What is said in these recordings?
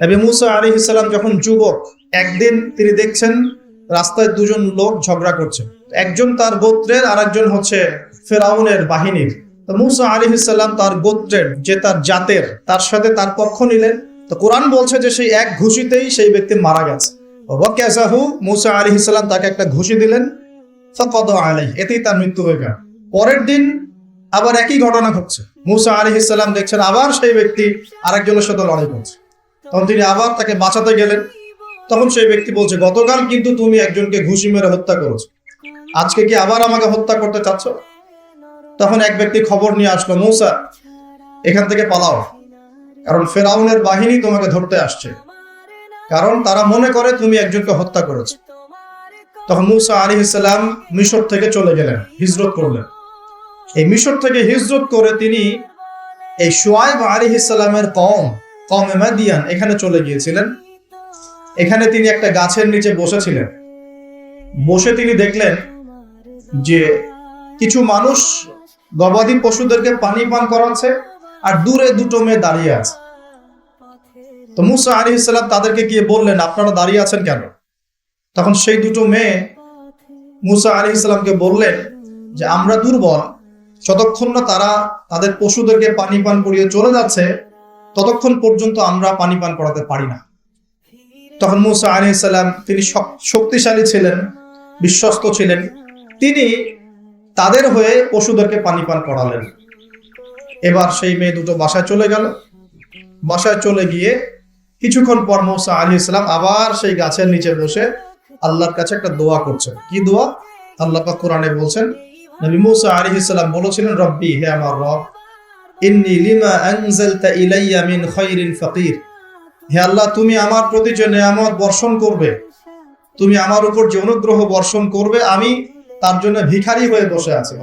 নবী মুসা আলী ইসলাম যখন যুবক, একদিন তিনি দেখছেন রাস্তায় দুজন লোক ঝগড়া করছে। একজন তার গোত্রের আর একজন হচ্ছে ফেরাউনের বাহিনীর। তো মুসা আলী ইসলাম তার গোত্রের, যে তার জাতের, তার সাথে তার পক্ষ নিলেন। তো কোরআন বলছে যে সেই এক ঘুষিতেই সেই ব্যক্তি মারা গেছে। ওয়াকাসাহু মুসা আলী ইসলাম তাকে একটা ঘুষি দিলেন। ফকদ আলাই এতেই তার মৃত্যু হয়ে গেল। পরের দিন আবার একই ঘটনা ঘটছে। মুসা আলী ইসলাম দেখছেন আবার সেই ব্যক্তি আরেকজনের সাথে লড়াই করছে। তখন তিনি আবার তাকে বাঁচাতে গেলেন। তখন সেই ব্যক্তি বলছে, গতকাল কিন্তু তুমি একজনকে ঘুষি মেরে হত্যা করেছ। আজকে কি আবার আমাকে হত্যা করতে চাচ্ছ? তখন এক ব্যক্তি খবর নিয়ে আসলো, মৌসা, এখান থেকে পালাও। কারণ ফেরাউনের বাহিনী তোমাকে ধরতে আসছে। কারণ তারা মনে করে তুমি একজনকে হত্যা করেছ। তখন মুসা আলী ইসলাম মিশর থেকে চলে গেলেন, হিজরত করলেন। এই মিশর থেকে হিজরত করে তিনি এই সোয়াইব আলী ইসলামের কম কম এমাদিয়ান এখানে চলে গিয়েছিলেন। এখানে তিনি একটা গাছের নিচে বসেছিলেন। বসে তিনি দেখলেন যে কিছু মানুষ গবাদি পশুদেরকে পানি পান করাচ্ছে আর দূরে দুটো মেয়ে দাঁড়িয়ে আছে। তো মুসা আলী ইসলাম তাদেরকে গিয়ে বললেন, আপনারা দাঁড়িয়ে আছেন কেন? তখন সেই দুটো মেয়ে মুসা আলী ইসলামকে বললেন যে, আমরা দুর্বল যতক্ষণ না তারা তাদের পশুদেরকে পানি পান করিয়ে চলে যাচ্ছে, ততক্ষণ পর্যন্ত আমরা পানি পান করাতে পারি না। তখন মুসা আলী ইসলাম তিনি শক্তিশালী ছিলেন, বিশ্বস্ত ছিলেন। তিনি তাদের হয়ে পশুদেরকে পানি পান করালেন। এবার সেই মেয়ে দুটো বাসায় চলে গেল। বাসায় চলে গিয়ে কিছুক্ষণ পর মৌসা আলী ইসলাম আবার সেই গাছের নিচে বসে আল্লাহর কাছে একটা দোয়া করছেন। কি দোয়া? আল্লাহ কোরআনে বলছেন নবী মুসা আলী ইসলাম বলেছিলেন, রব্বি, হে আমার রব, ইন্নি লিমা আনজালতা ইলাইয়া মিন খায়রিন ফাকির। হে আল্লাহ, তুমি আমার প্রতি যে নেয়ামত বর্ষণ করবে, তুমি আমার উপর যে অনুগ্রহ বর্ষণ করবে, আমি তার জন্য ভিখারি হয়ে বসে আছি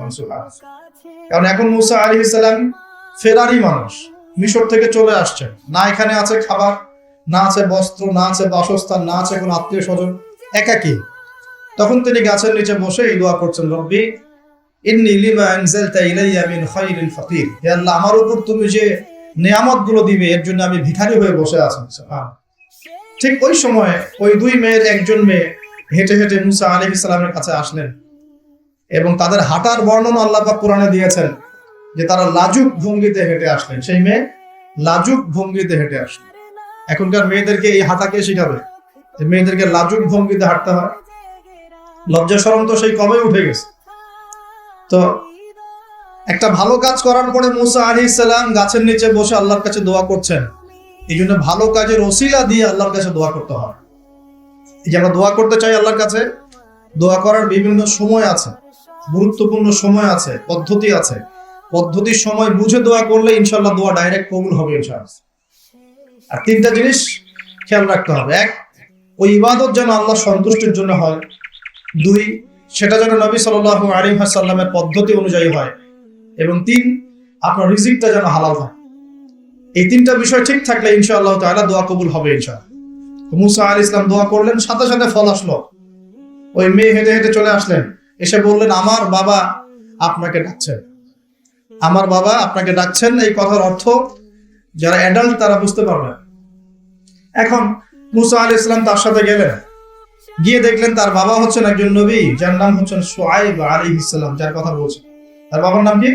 কারণ এখন মুসা আলী ইসলাম ফেরারি মানুষ, মিশর থেকে চলে আসছেন। না এখানে আছে খাবার, না আছে বস্ত্র, না আছে বাসস্থান, না আছে কোনো আত্মীয় স্বজন, একাকি। তখন তিনি গাছের নিচে বসে এই দোয়া করছেন, রব্বি ইন্নি লিমা আনজালতা ইলাইয়া মিন খায়রিন ফাকির। হে আল্লাহ, আমার উপর তুমি যে নিয়ামত দিবে, এর জন্য আমি ভিখারি হয়ে বসে আছি ঠিক ওই সময় ওই দুই মেয়ের একজন মেয়ে হেঁটে হেঁটে মুসা আলী ইসলামের কাছে আসলেন এবং তাদের হাঁটার বর্ণনা আল্লাহ পাক কোরআনে দিয়েছেন যে তারা লাজুক ভঙ্গিতে হেঁটে আসলেন। সেই মেয়ে লাজুক ভঙ্গিতে হেঁটে আসলেন এখনকার মেয়েদেরকে এই হাঁটাকে শিখাবে? যে মেয়েদেরকে লাজুক ভঙ্গিতে হাঁটতে হয়? লজ্জা শরম তো সেই কবে উঠে গেছে। তো একটা ভালো কাজ করার পরে মুসা আলী ইসলাম গাছের নিচে বসে আল্লাহর কাছে দোয়া করছেন। এই জন্য ভালো কাজের ওসিলা দিয়ে আল্লাহর কাছে দোয়া করতে হয়। এই যে আমরা দোয়া করতে চাই আল্লাহর কাছে, দোয়া করার বিভিন্ন সময় আছে, গুরুত্বপূর্ণ সময় আছে, পদ্ধতি আছে। পদ্ধতির সময় বুঝে দোয়া করলে ইনশাল্লাহ দোয়া ডাইরেক্ট কবুল হবে ইনশাআল্লাহ। আর তিনটা জিনিস খেয়াল রাখতে হবে। এক, ওই ইবাদত যেন আল্লাহ সন্তুষ্টির জন্য হয়। দুই সেটা যেন নবী সাল আলী সাল্লামের পদ্ধতি অনুযায়ী হয় এবং তিন, আপনার রিজিকটা যেন হালাল হয়। এই তিনটা বিষয় ঠিক থাকলে ইনশাআল্লাহ তাআলা দোয়া কবুল হবে ইনশাআল্লাহ। মুসা আল ইসলাম দোয়া করলেন, সাথে সাথে ফল আসলো। ওই মেয়ে হেঁটে হেঁটে চলে আসলেন। এসে বললেন, আমার বাবা আপনাকে ডাকছেন। আমার বাবা আপনাকে ডাকছেন, এই কথার অর্থ যারা অ্যাডাল্ট তারা বুঝতে পারবে এখন মুসা আল ইসলাম তার সাথে গেলেন। গিয়ে দেখলেন তার বাবা হচ্ছেন একজন নবী, যার নাম হচ্ছেন সোয়াইব আলী ইসলাম যার কথা বলছেন তার বাবার নাম কি?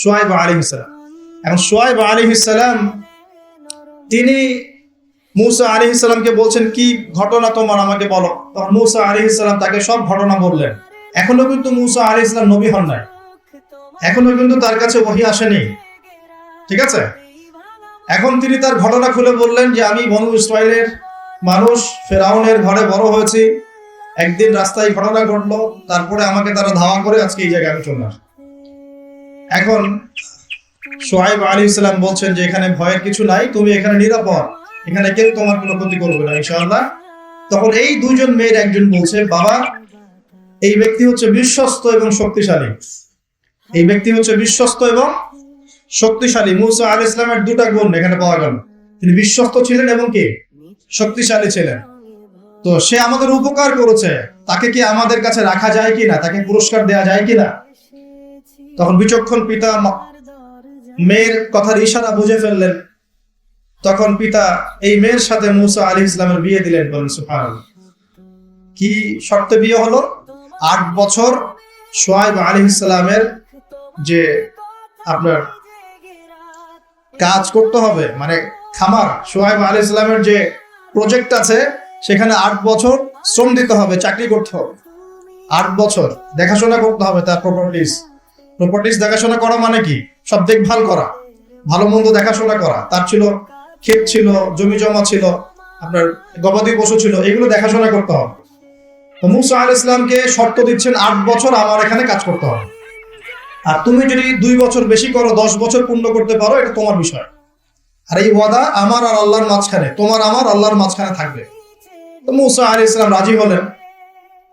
সোয়াইব আলী ইসলাম এখন সোয়াইব আলী ইসলাম তিনি মুসা আলী ইসলামকে বলছেন, কি ঘটনা তোমার? আমাকে বলো। তখন মুসা আলী ইসলাম তাকে সব ঘটনা বললেন। এখনও কিন্তু মুসা আলী ইসলাম নবী হন নাই। এখনও কিন্তু তার কাছে ওহি আসেনি। ঠিক আছে? এখন তিনি তার ঘটনা খুলে বললেন যে, আমি বনু ইসরায়েলের মানুষ ফেরাউনের ঘরে বড় হয়েছি। একদিন রাস্তায় ঘটনা ঘটলো, তারপরে আমাকে তারা ধাওয়া করে আজকে এই জায়গায় আমি চলে এখন সোহাইব আলী ইসলাম বলছেন যে, এখানে ভয়ের কিছু নাই, তুমি এখানে নিরাপদ। এখানে কেউ তোমার কোনো ক্ষতি করবে না, ইনশাআল্লাহ। তখন এই দুইজন মেয়ের একজন বলছে, বাবা, এই ব্যক্তি হচ্ছে বিশ্বস্ত এবং শক্তিশালী। এই ব্যক্তি হচ্ছে বিশ্বস্ত এবং শক্তিশালী। মুসা আল ইসলামের দুটা গুণ এখানে পাওয়া গেল। তিনি বিশ্বস্ত ছিলেন এবং কি? শক্তিশালী ছিলেন। তো সে আমাদের উপকার করেছে। তাকে কি আমাদের কাছে রাখা যায় কিনা তাকে পুরস্কার দেওয়া যায় কিনা তখন বিচক্ষণ পিতা মেয়ের কথার ইশারা বুঝে ফেললেন। তখন পিতা এই মেয়ের সাথে মুসা আলী ইসলামের বিয়ে দিলেন বলেন সুফান কি শর্তে বিয়ে হলো? আট বছর সোয়াইব আলী ইসলামের যে আপনার কাজ করতে হবে মানে খামার সোহাইব আলী ইসলামের যে প্রজেক্ট আছে, সেখানে আট বছর শ্রম দিতে হবে, চাকরি করতে হবে। আট বছর দেখাশোনা করতে হবে তার প্রপার্টিস প্রপার্টিস দেখাশোনা করা মানে কি? সব দেখভাল করা, ভালো মন্দ দেখাশোনা করা। তার ছিল ক্ষেত ছিল, জমি জমা ছিল, আপনার গবাদি পশু ছিল, এগুলো দেখাশোনা করতে হবে। তো মুসা আল ইসলামকে শর্ত দিচ্ছেন, আট বছর আমার এখানে কাজ করতে হবে। আর তুমি যদি দুই বছর বেশি করো, দশ বছর পূর্ণ করতে পারো, এটা তোমার বিষয়। আর এই ওয়াদা আমার আর আল্লাহর মাঝখানে, তোমার আমার আল্লাহর মাঝখানে থাকবে। তো মুসা আলী ইসলাম রাজি হলেন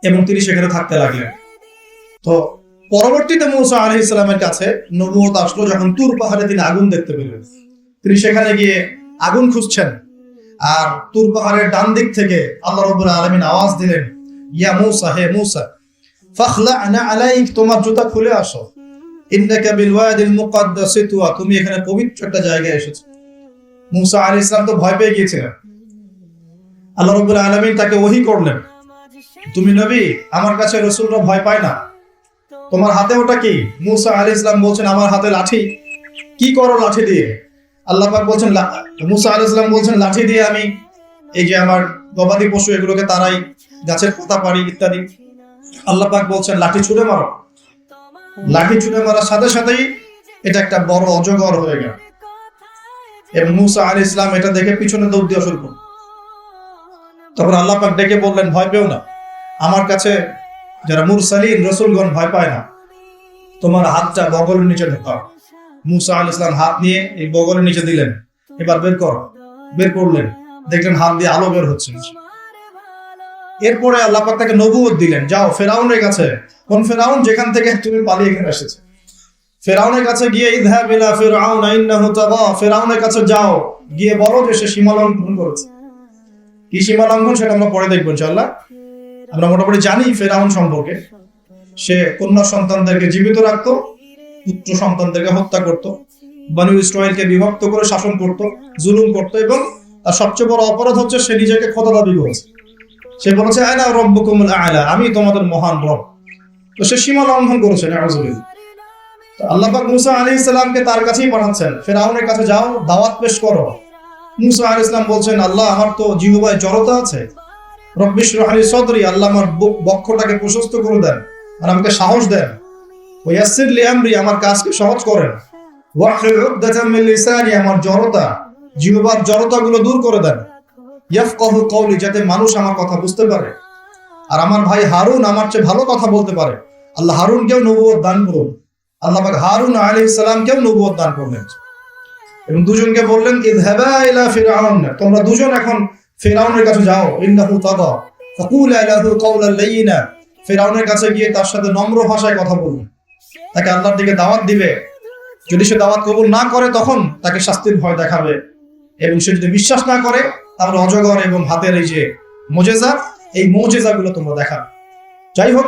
এবং তিনি সেখানে থাকতে লাগলেন। তো পরবর্তীতে মুসা আলী ইসলামের কাছে নবুয়ত আসলো যখন তুর পাহাড়ে তিনি আগুন দেখতে পেলেন। তিনি সেখানে গিয়ে আগুন খুঁজছেন আর তুর পাহাড়ের ডান দিক থেকে আল্লাহ রবুল আলমিন আওয়াজ দিলেন, ইয়া মুসা, হে মুসা ফাখলা আনা তোমার জুতা খুলে আসো। ইন্নাকা বিল ওয়াদিল মুকাদ্দাস তুমি এখানে পবিত্র একটা জায়গায় এসেছ। মুসা আলাইহিস সালাম তো ভয় পেয়ে গিয়েছিলেন। আল্লাহ রাব্বুল আলামিন তাকে ওহি করলেন। তুমি নবী, আমার কাছে রাসূলরা ভয় পায় না। তোমার হাতে ওটা কি? মুসা আলাইহিস সালাম বলছেন, আমার হাতে লাঠি। কি করো লাঠি দিয়ে? আল্লাহ পাক বলছেন মুসা আলাইহিস ইসলাম বলছেন, লাঠি দিয়ে আমি এই যে আমার গবাদি পশু এগুলোকে তারাই, গাছের পাতা পারি ইত্যাদি। আল্লাহ পাক বলছেন, লাঠি ছুঁড়ে মারো। লাঠি ছুঁড়ে মারার সাথে সাথেই এটা একটা বড় অজগর হয়ে গেল। এবং মুসা আলী ইসলাম এটা দেখে পিছনে দৌড় দিয়ে শুরু করল। তখন আল্লাহ পাক ডেকে বললেন, ভয় পেও না। আমার কাছে যারা মুরসালিন, রসুলগণ ভয় পায় না। তোমার হাতটা বগলের নিচে ঢোকাও। মুসা আল ইসলাম হাত নিয়ে এই বগলের নিচে দিলেন। এবার বের কর। বের করলেন। দেখলেন হাত দিয়ে আলো বের হচ্ছে। এরপরে আল্লাহ পাক তাকে নবুয়ত দিলেন, যাও, ফেরাউনের কাছে। কোন ফেরাউন যেখান থেকে তুমি পালিয়ে এখানে এসেছে? ফেরাউনের কাছে গিয়ে, ইদহাব ইলা ফিরআউন, ইন্নাহু তাগা। ফেরাউনের কাছে যাও, গিয়ে বলো যে সে সীমা লঙ্ঘন করেছে। কি সীমা লঙ্ঘন সেটা আমরা পরে দেখব ইনশাআল্লাহ। আমরা মোটামুটি জানি ফেরাউন সম্পর্কে। সে কন্যা সন্তানদেরকে জীবিত রাখতো, পুত্র সন্তানদেরকে হত্যা করত, বানু ইসরায়েলকে বিভক্ত করে শাসন করত, জুলুম করত এবং তার সবচেয়ে বড় অপরাধ হচ্ছে সে নিজেকে খোদা দাবি করেছে। সে বলেছে আয়না রব্বকুমুল আলা, আমি তোমাদের মহান রব। তো সে সীমা লঙ্ঘন করেছে, নাউজুবিল্লাহ। তো আল্লাহ পাক মুসা আলী ইসলামকে তার কাছেই পাঠাচ্ছেন। ফেরাউনের কাছে যাও, দাওয়াত পেশ করো। মুসা আলী ইসলাম বলছেন, আল্লাহ, আমার তো জিহুবায় জড়তা আছে। রব্বিশ রহানি সদরি, আল্লাহ আমার বক্ষটাকে প্রশস্ত করে দেন আর আমাকে সাহস দেন। ওয়াসির লিআমরি আমার কাজকে সহজ করেন। আমার জড়তা, জিহ্বার জড়তাগুলো দূর করে দেন। ইয়াফকাহু কওলি, যাতে মানুষ আমার কথা বুঝতে পারে। আর আমার ভাই হারুন আমার চেয়ে ভালো কথা বলতে পারে। আল্লাহ হারুনকেও নবুয়ত দান করুন। আল্লাহ হারুন আলাইহিস সালামকেও নবুয়ত দান করলেন। এবং দুজনকে বললেন, ইযহাবা ইলা ফিরআউন। তোমরা দুজন এখন ফিরআউনের কাছে যাও। ইন্নাহু তাগা। ফাকুলা লাহু ফিরআউনের কাছে গিয়ে তার সাথে নম্র ভাষায় কথা বলবেন তাকে আল্লাহর দিকে দাওয়াত দিবে। যদি সে দাওয়াত কবুল না করে, তখন তাকে শাস্তির ভয় দেখাবে। এবং সে যদি বিশ্বাস না করে, তাহলে অজগর এবং হাতের এই যে মোজেজা, এই মোজেজাগুলো তোমরা দেখাবে। যাই হোক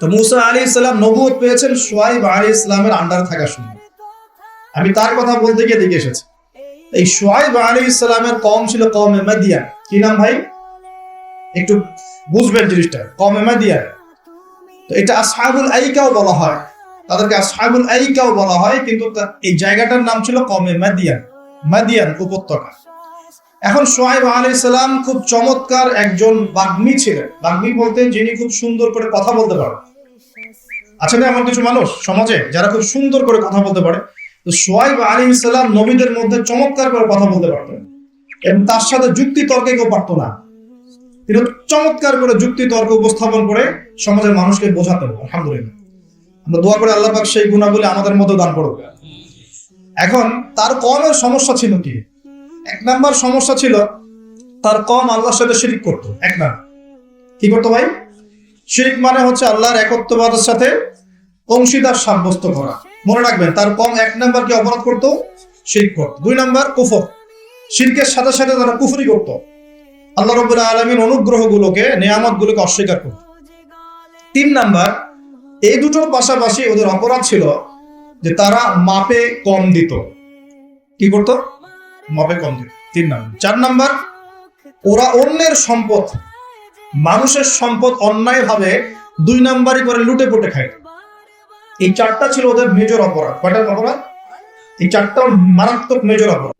তো মুসা আলী ইসলাম নবুয়ত পেয়েছেন সোয়াইব আলী ইসলামের আন্ডার থাকার সময়। আমি তার কথা বলতে গিয়ে দেখে এসেছি। এই সোয়াইব আলী ইসলামের কম ছিল কম এমাদিয়া কি নাম ভাই? একটু বুঝবেন জিনিসটা। কম এমাদিয়া তো এটা আসহাবুল আইকাও বলা হয়। তাদেরকে আসহাবুল আইকাও বলা হয়, কিন্তু এই জায়গাটার নাম ছিল কমে মাদিয়ান। মাদিয়ান উপত্যকা। এখন সোহাইব আলী সালাম খুব চমৎকার একজন বাগ্মী ছিলেন। বাগ্মী বলতে যিনি খুব সুন্দর করে কথা বলতে পারেন আছে না এমন কিছু মানুষ সমাজে যারা খুব সুন্দর করে কথা বলতে পারে, তো সোহাইব আলী সালাম নবীদের মধ্যে চমৎকার করে কথা বলতে পারতেন। এবং তার সাথে যুক্তি তর্কে কেউ পারতো না। তিনি চমৎকার করে যুক্তি তর্ক উপস্থাপন করে সমাজের মানুষকে বোঝাতেন, আলহামদুলিল্লাহ। আমরা দোয়া করে আল্লাহ পাক সেই গুণাবলী আমাদের মধ্যে দান করুক। এখন তার কমের সমস্যা ছিল কি? এক নাম্বার সমস্যা ছিল, তার কম আল্লাহর সাথে শিরিক করতো, এক নাম্বার। কি করতো ভাই? শিরিক মানে হচ্ছে আল্লাহর একত্ববাদের সাথে অংশীদার সাব্যস্ত করা। মনে রাখবেন, তার কম এক নাম্বার কি অপরাধ করতো? শিরিক করতো। দুই নাম্বার, কুফর। শিরকের সাথে সাথে তারা কুফরি করতো। আল্লাহ রবুল্লাহ আলমীর অনুগ্রহগুলোকে, নেয়ামতগুলোকে অস্বীকার করতো। তিন নাম্বার, এই দুটোর পাশাপাশি ওদের অপরাধ ছিল যে তারা মাপে কম দিত। কি করতো? মাপে কম দিত। তিন নাম্বার। চার নাম্বার, ওরা অন্যের সম্পদ মানুষের সম্পদ অন্যায় ভাবে দুই নাম্বারই করে লুটে পুটে খায়। এই চারটা ছিল ওদের মেজর অপরাধ। কয়টা অপরাধ? এই চারটা মারাত্মক মেজর অপরাধ।